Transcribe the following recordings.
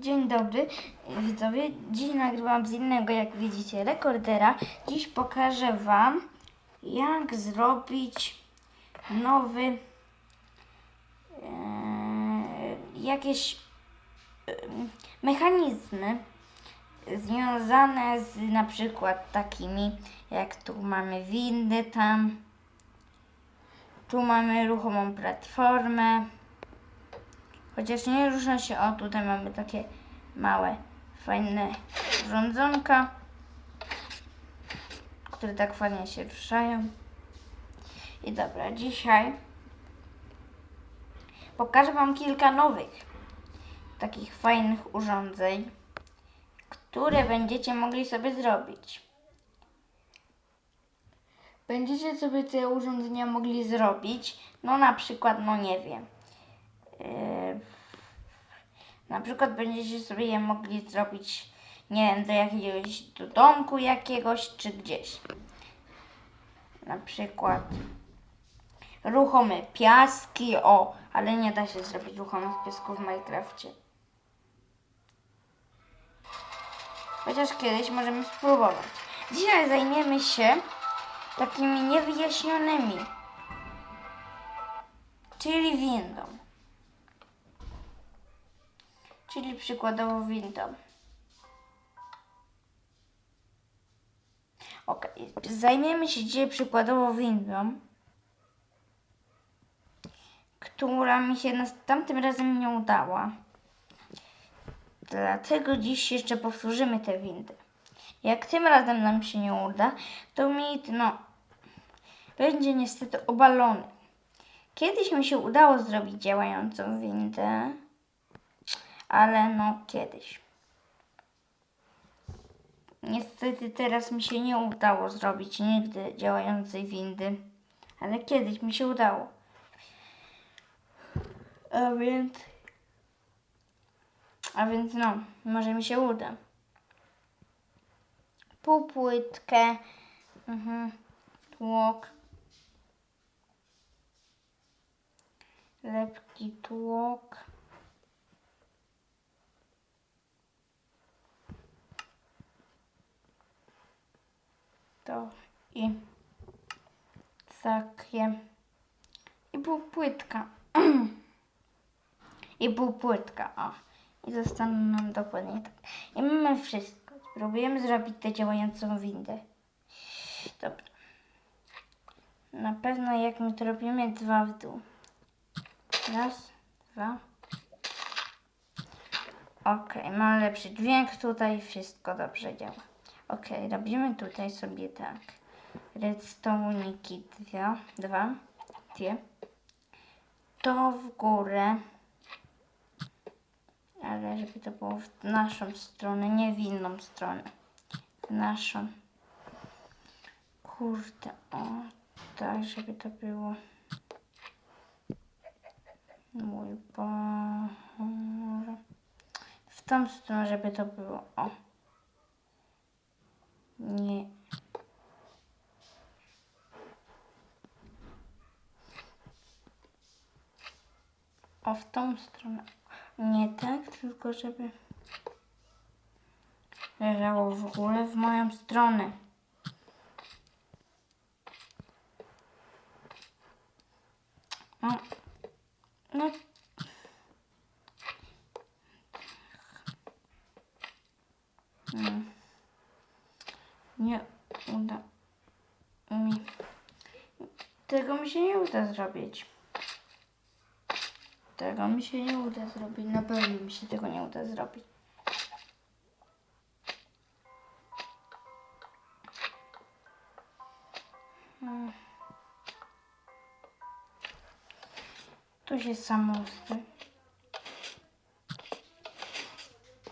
Dzień dobry widzowie. Dziś nagrywam z innego, jak widzicie, rekordera. Dziś pokażę Wam, jak zrobić nowy e, jakieś e, mechanizmy związane z na przykład takimi, jak tu mamy windy tam, tu mamy ruchomą platformę. Chociaż nie różnią się, o tutaj mamy takie małe, fajne urządzonka, które tak fajnie się ruszają. I dobra, dzisiaj pokażę Wam kilka nowych, takich fajnych urządzeń, które będziecie mogli sobie zrobić. Będziecie sobie te urządzenia mogli zrobić, no na przykład, no nie wiem, na przykład będziecie sobie je mogli zrobić, nie wiem, do jakiegoś do domku jakiegoś czy gdzieś. Na przykład ruchome piaski, o, ale nie da się zrobić ruchomych piasków w Minecrafcie. Chociaż kiedyś możemy spróbować. Dzisiaj zajmiemy się takimi niewyjaśnionymi, czyli windą. Czyli przykładowo windą. Ok, zajmiemy się dzisiaj przykładowo windą, która mi się tamtym razem nie udała. Dlatego dziś jeszcze powtórzymy tę windę. Jak tym razem nam się nie uda, to mit, no, będzie niestety obalony. Kiedyś mi się udało zrobić działającą windę ale no kiedyś. Niestety teraz mi się nie udało zrobić nigdy działającej windy, ale kiedyś mi się udało. A więc, a więc no, może mi się uda. Półpłytkę, mhm, tłok, lepki tłok. I takie i półpłytka i półpłytka, o. I zostaną nam dokładnie tak. I mamy wszystko. Spróbujemy zrobić tę działającą windę. Dobra. Na pewno jak my to robimy? Dwa w dół. Raz, dwa. Ok, mam lepszy dźwięk. Tutaj wszystko dobrze działa Ok, robimy tutaj sobie tak. Redstone'iki dwie, dwa, dwie. To w górę. Ale żeby to było w naszą stronę, nie w inną stronę. W naszą. Kurde, o. Tak, żeby to było. Mój Boże. W tą stronę, żeby to było. O. Nie. O, w tą stronę. Nie tak, tylko żeby leżało w ogóle w moją stronę. No. No. Hmm nie uda mi. Tego mi się nie uda zrobić. Tego mi się nie uda zrobić. Na pewno mi się tego nie uda zrobić. Hmm. To się samo ustawi.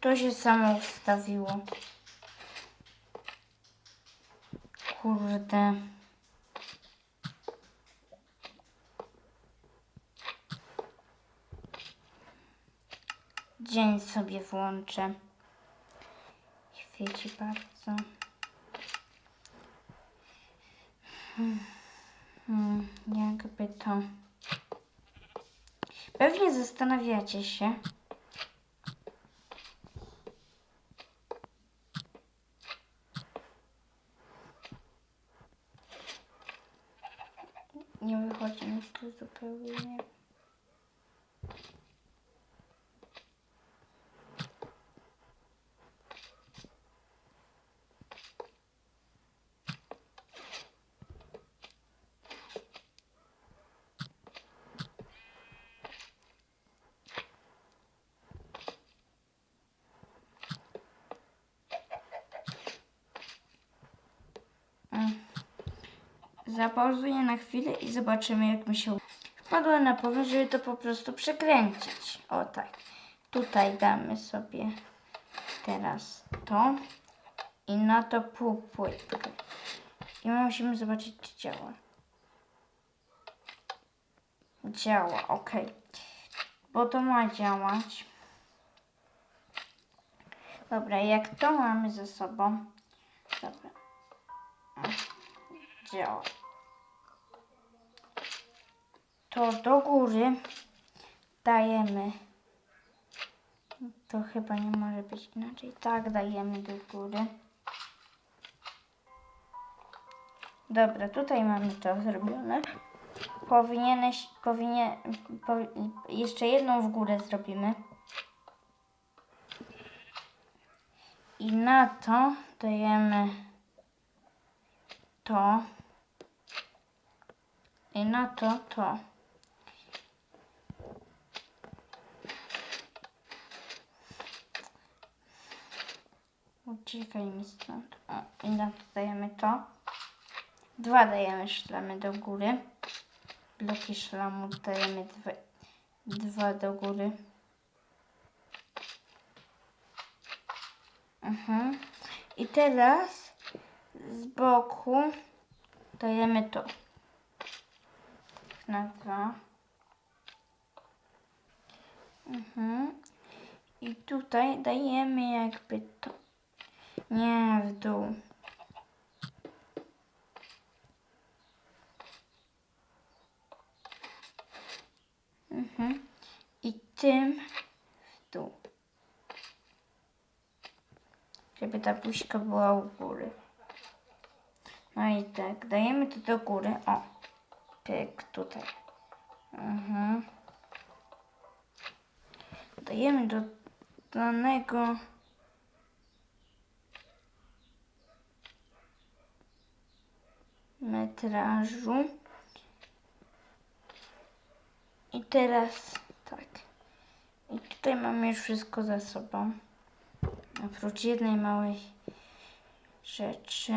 To się samo ustawiło. Kurde. Dzień sobie włączę. Świeci bardzo. Hmm, jakby to. Pewnie zastanawiacie się, nie wychodzi mi to Zapauzuję na chwilę i zobaczymy jak mi się wpadło na pomysł, żeby to po prostu przekręcić. O tak. Tutaj damy sobie teraz to i na to półpłytkę. I my musimy zobaczyć czy działa. Działa, ok. Bo to ma działać. Dobra, jak to mamy ze sobą. Dobra. Działa. To do góry dajemy. To chyba nie może być inaczej. Tak, dajemy do góry. Dobra, tutaj mamy to zrobione. Powinieneś, powinien, po, jeszcze jedną w górę zrobimy. I na to dajemy to. I na to to. Uciekaj mi stąd. O, I na to dajemy to. Dwa dajemy szlamy do góry. Bloki szlamu dajemy dwa, dwa do góry. Mhm. I teraz z boku dajemy to. Na dwa. Mhm. I tutaj dajemy jakby to. Nie w dół. Mhm. I tym w dół. Żeby ta buźka była u góry. No i tak, dajemy to do góry. O, pyk, tutaj. Mhm. Dajemy do danego metrażu. I teraz tak. I tutaj mamy już wszystko za sobą. Oprócz jednej małej rzeczy.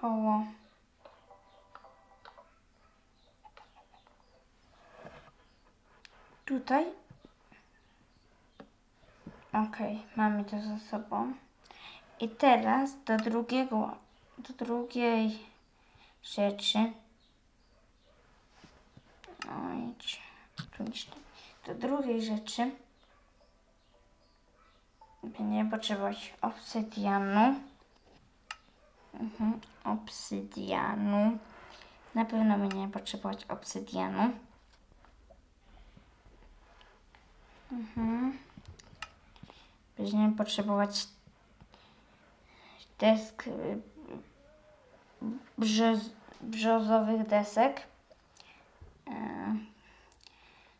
Koło. Tutaj. Ok, mamy to za sobą. I teraz do drugiego, do drugiej rzeczy. Nic nie- do drugiej rzeczy będziemy potrzebować obsydianu. Mhm, obsydianu. Na pewno będziemy potrzebować obsydianu. Mhm. Będziemy potrzebować desk y, brzoz, brzozowych desek. E,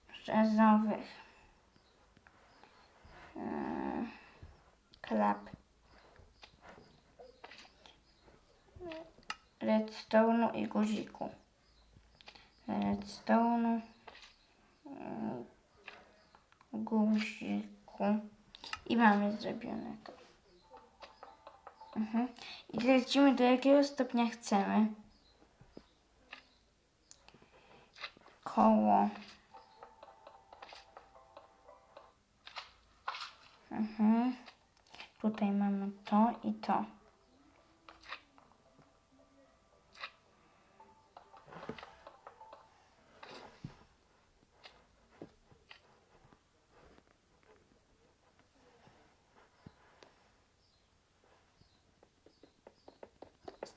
Brzozowych. E, Klap. Redstone'u i guziku. Redstone'u. Guziku. I mamy zrobione to. Mhm. I lecimy do jakiego stopnia chcemy. Koło. Mhm. Tutaj mamy to i to.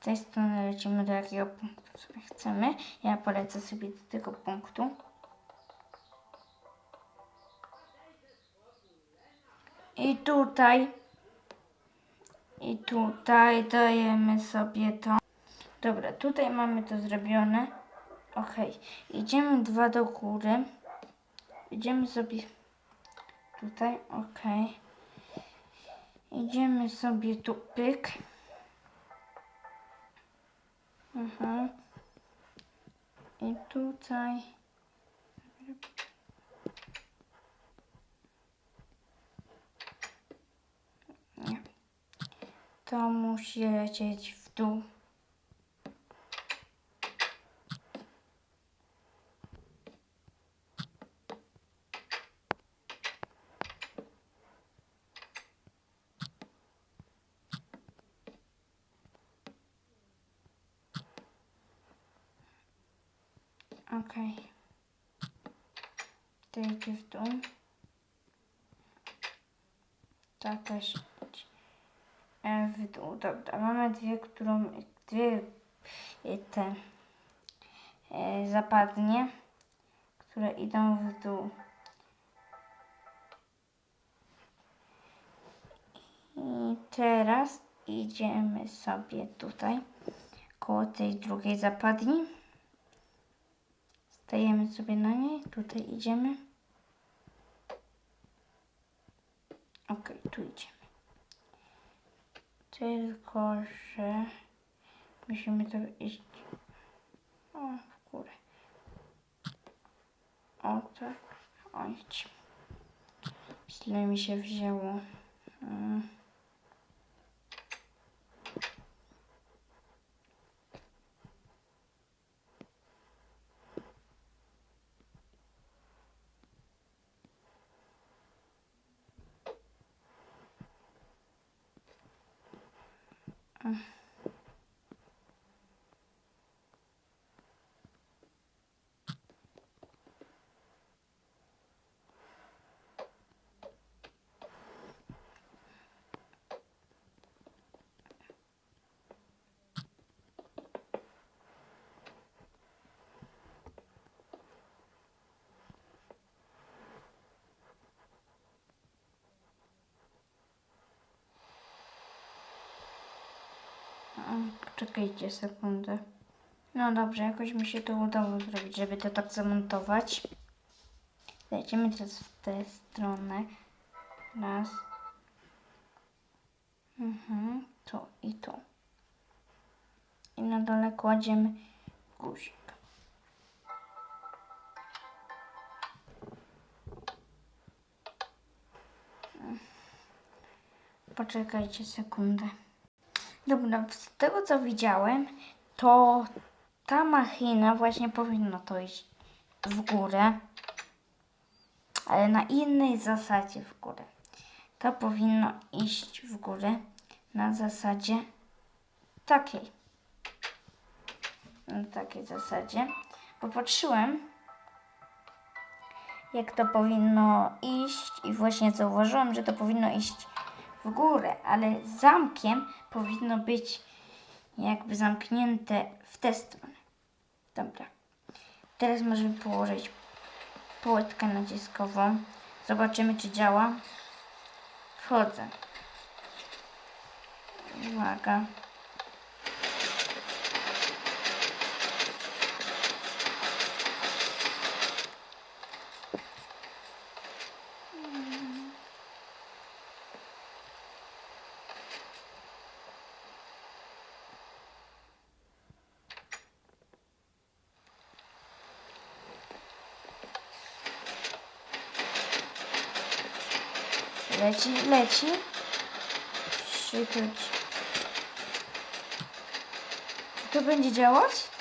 Tej strony lecimy do jakiego punktu sobie chcemy. Ja polecę sobie do tego punktu. I tutaj. I tutaj dajemy sobie to. Dobra, tutaj mamy to zrobione. Ok, idziemy dwa do góry. Idziemy sobie tutaj, ok. Idziemy sobie tu, pyk. Mhm. I tutaj. Nie. To musi lecieć w dół. Okej. To idzie w dół. Ta też e, w dół. Dobra, mamy dwie, którą, dwie e, te e, zapadnie, które idą w dół. I teraz idziemy sobie tutaj, koło tej drugiej zapadni. Stajemy sobie na niej, tutaj idziemy. Ok, tu idziemy. Tylko, że musimy to iść o, w górę. O tak, o idź. Źle mi się wzięło. Mm. O, Poczekajcie sekundę. No dobrze, jakoś mi się to udało zrobić, żeby to tak zamontować. Lecimy teraz w tę stronę. Raz. Mhm, tu i tu. I na dole kładziemy guzik. Poczekajcie sekundę. Dobra, z tego co widziałem, to ta machina właśnie powinno to iść w górę, ale na innej zasadzie w górę. To powinno iść w górę na zasadzie takiej. Na takiej zasadzie. Popatrzyłem, jak to powinno iść i właśnie zauważyłam, że to powinno iść w górę, ale zamkiem powinno być jakby zamknięte w tę stronę. Dobra. Teraz możemy położyć płytkę naciskową. Zobaczymy, czy działa. Wchodzę. Uwaga. Leci, leci. Szykać. Czy to będzie działać?